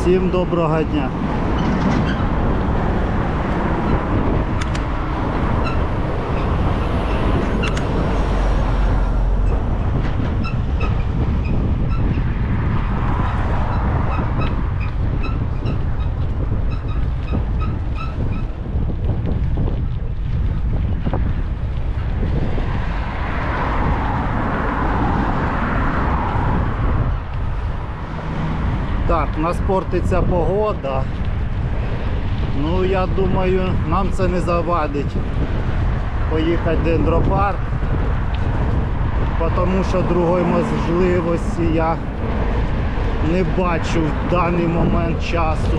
Всім доброго дня. Нас портиться погода. Ну, я думаю, нам це не завадить поїхати в дендропарк, тому що другої можливості я не бачу в даний момент часу.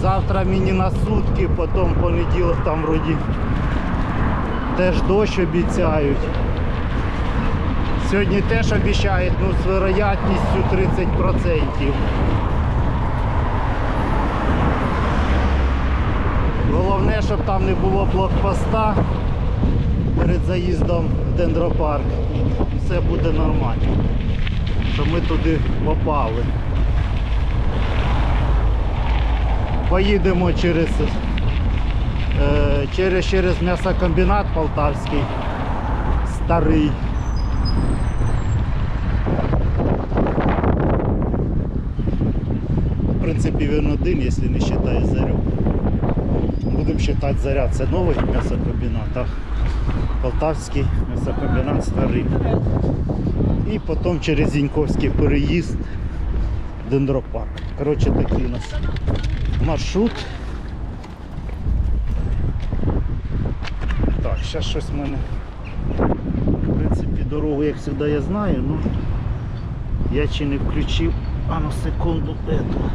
Завтра мені на сутки, потім понеділок там вроді теж дощ обіцяють. Сьогодні теж обіцяють, ну, з вероятністю 30%. Головне, щоб там не було блокпоста перед заїздом в дендропарк. Все буде нормально. Щоб ми туди попали. Поїдемо через, е, через, через м'ясокомбінат Полтавський, старий. Принципі, він один, якщо не вважає зарю. Будемо вважати заряд. Це новий м'ясокомбінат, а Полтавський м'ясокомбінат старий. І потім через Зіньковський переїзд дендропарк. Коротше, такий у нас маршрут. Так, зараз щось в мене. В принципі, дорогу, як завжди, я знаю, ну я чи не включив. А ну секунду эту.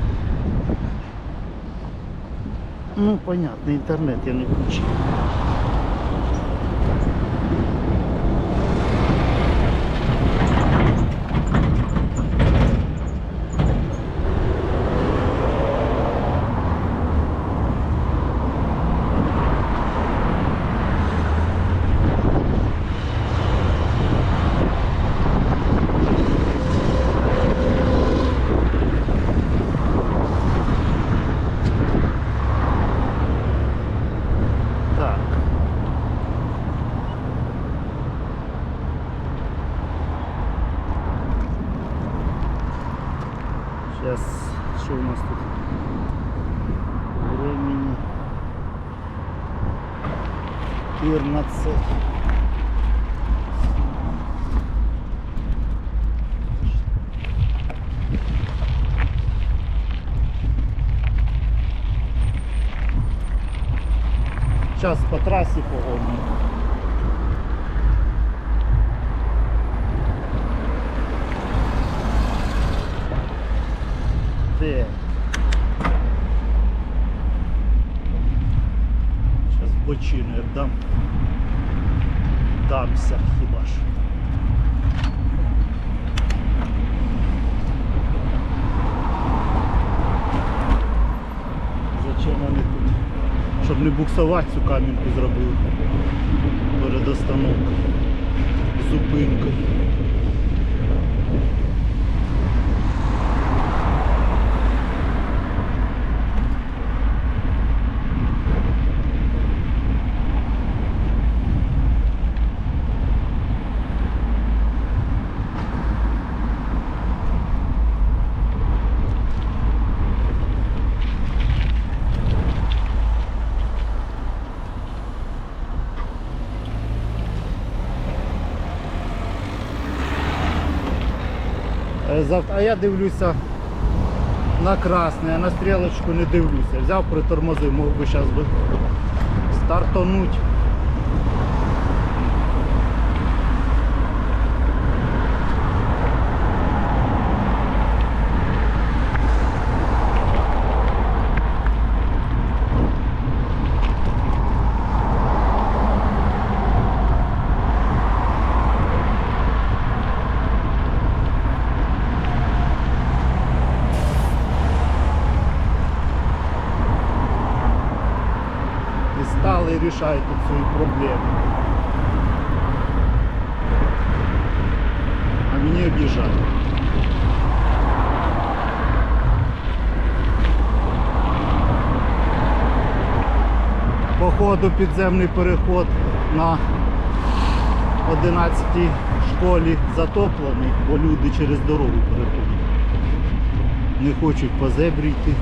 Ну, понятно, інтернет я не включив. Так. Сейчас, что у нас тут? Времени 14. Сейчас по трассе погодно. Дам. Дамся хіба ж. Зачем вони тут? Щоб не буксувати цю камінку зробили перед остановкою. Зупинкою. Е, зав- А я дивлюся на красне, а на стрілочку не дивлюся. Взяв, притормозив, мог би зараз би стартануть. квартал и решает тут свои проблемы. А меня обижают. Походу підземний переход на 11 школі затоплений, бо люди через дорогу переходять. Не хочуть по зебрі йти.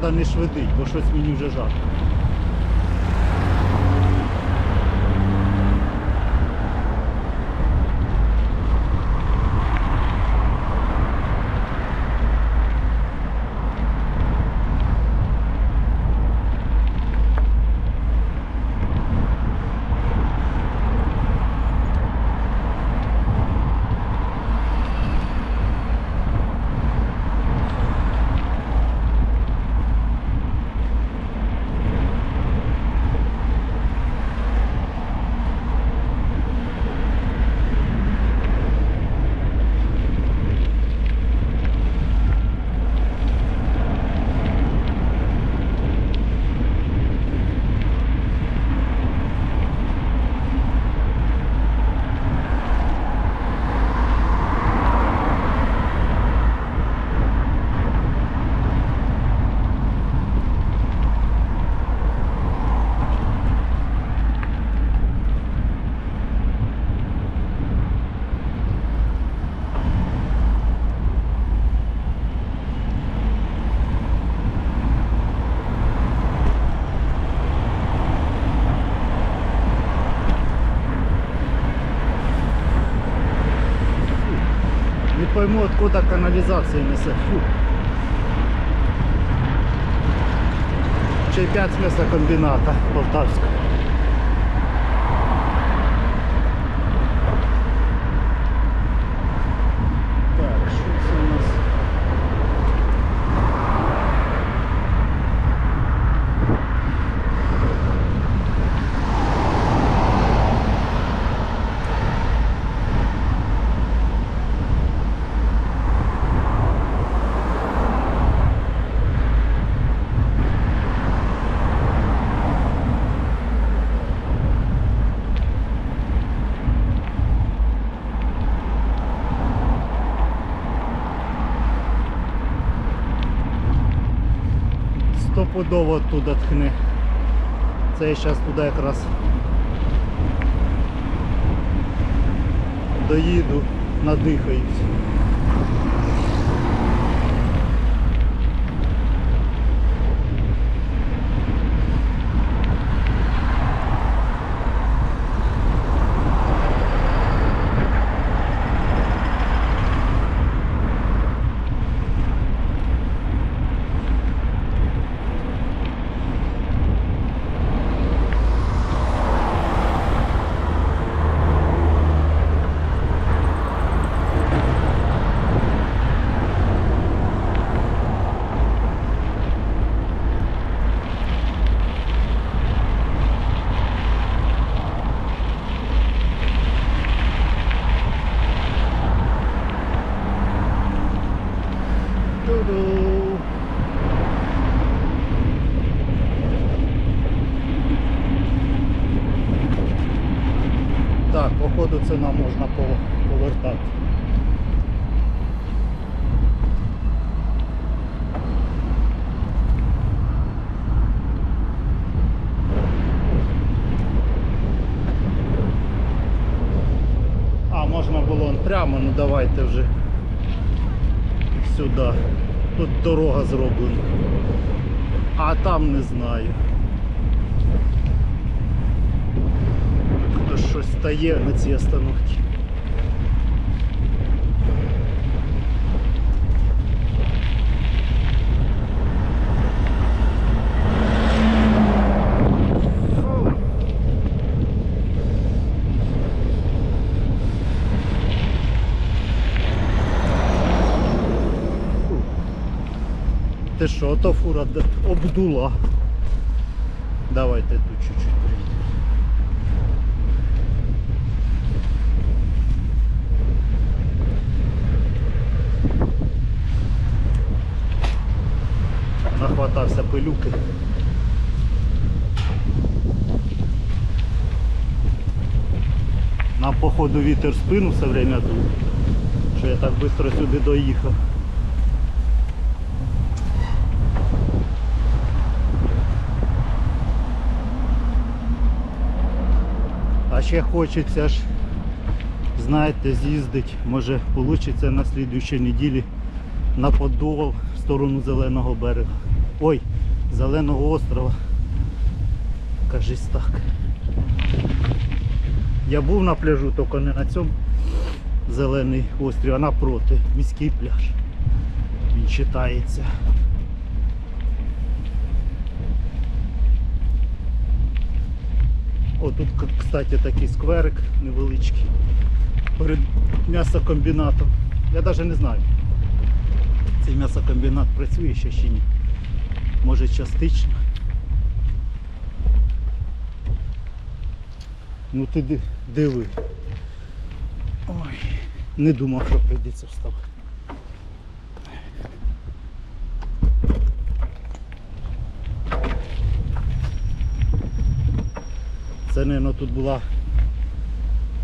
Треба не швидить, бо щось мені вже жарко. Пойму, откуда канализация несет? Фу. Й 5 з Полтавського. Так, що це у нас? Стопудово туди тхне. Це я зараз туди якраз доїду, надихаюсь. Ту-ду. Так, нам можна пов- повертати. А, можна було прямо, ну давайте вже сюди. Тут дорога зроблена. А там не знаю. Хтось щось стає на цій остановці. Ти що, то фура обдула. Давайте тут чуть-чуть приїдемо. Пилюки. Нам походу вітер в спину все время тут, що я так швидко сюди доїхав. А ще хочеться ж, знаєте, з'їздити, може вийде на слідуючій неділі на Подол в сторону Зеленого берега. Ой, Зеленого острова. Кажись так. Я був на пляжу, тільки не на цьому зелений острів, а напроти, міський пляж. Він читається. О, тут, кстати, такий скверик невеличкий перед м'ясокомбінатом. Я навіть не знаю. Цей м'ясокомбінат працює ще чи ні. Може частично. Ну ти ди- диви. Ой, не думав, що прийдеться вставати. Це, мабуть, тут була.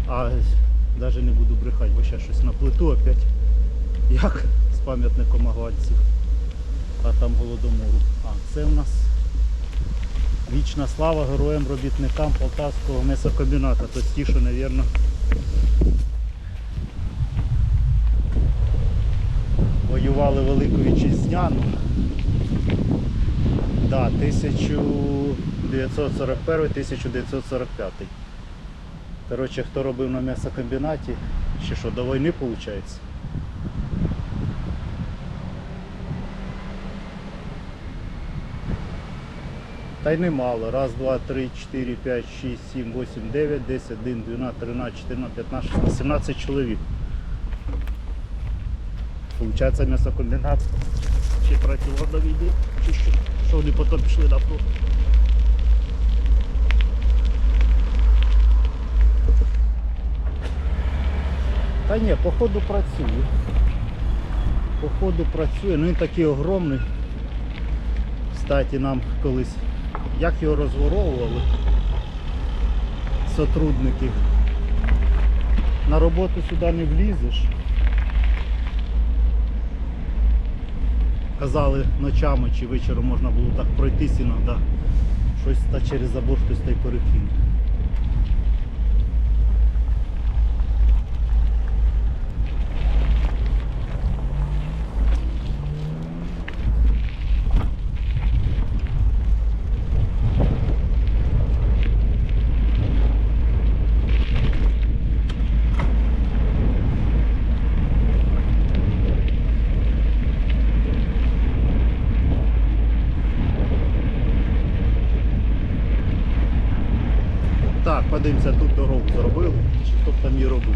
А навіть не буду брехати, бо ще щось на плиту опять. Як з пам'ятником аганців. А там голодомору. Це в нас вічна слава героям робітникам Полтавського месокомбіната. То ті, що, мабуть, воювали Велику Вітчизняну. Да, 1941-1945. Коротше, хто робив на м'ясокомбінаті, ще що, до війни виходить? Та й немало. Раз, два, три, чотири, п'ять, шість, сім, вісім, дев'ять, десять, один, дванадцять, тринадцять, чотирнадцять, п'ятнадцять, шістнадцять, сімнадцять чоловік. Получається м'ясокомбінат. Чи працював війни, чи що? Що вони потім пішли на фронт. Та ні, походу працює. Походу працює, ну він такий огромний. Кстати, нам колись, як його розворовували сотрудники. На роботу сюди не влізеш. Казали ночами чи вечором можна було так пройтись іноді. Щось та через забор хтось та й перекине. Так, подивимося, тут дорогу зробили, чи хто б там її робив.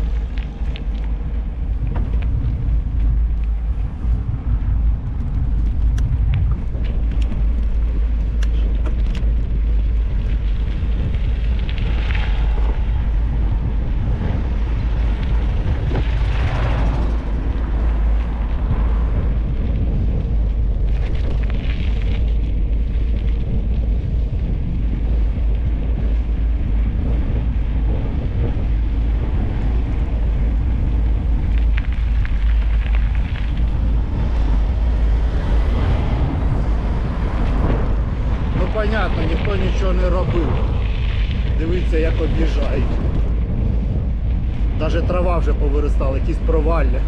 Ну понятно, ніхто нічого не робив. Дивіться, як об'їжджають. Навіть трава вже повиростала, якісь провалля.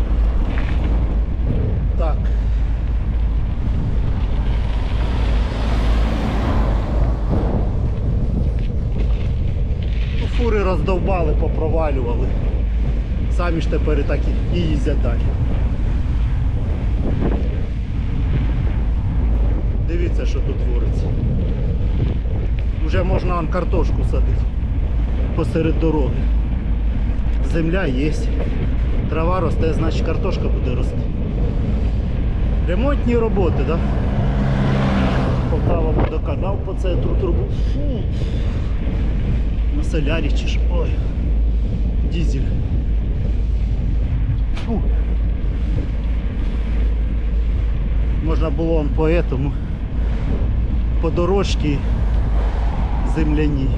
Так. Ну, Фури роздовбали, попровалювали. Самі ж тепер і так і- їздять далі. Дивіться, що тут твориться. Вже можна картошку садити посеред дороги. Земля є. Трава росте, значить картошка буде рости. Ремонтні роботи, так? Да? Полтава водоканал по центру трубу. Фу. На солярі чи ж. Ой. Дізель. Фу. Можна було он по этому по дорожці земляній.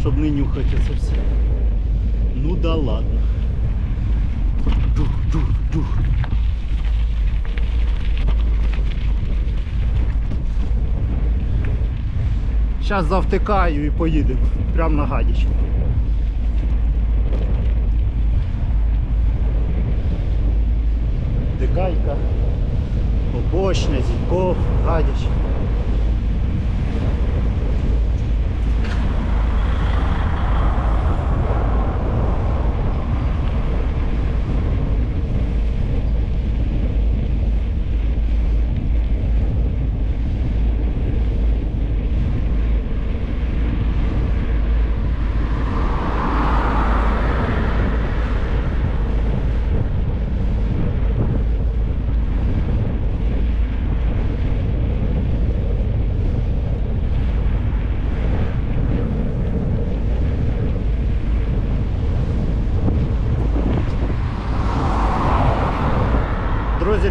Щоб не нюхати це все. Ну да ладно. Дух, дух, дух. Зараз завтикаю і поїдемо. Прямо на гадіч. Дикайка, Побочня, Зіньков, Гадяч.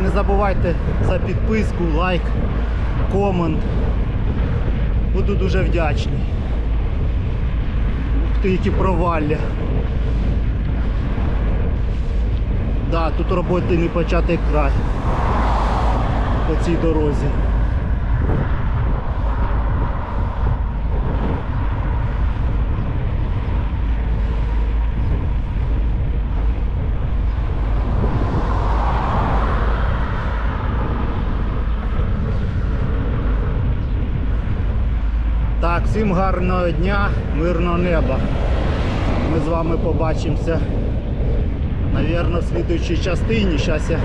Не забувайте за підписку, лайк, комент. Буду дуже вдячний. Ух ти, які провалля. Да, тут роботи не початий край по цій дорозі. Так, всім гарного дня, мирного неба. Ми з вами побачимося, мабуть, в слідуючій частині. Зараз я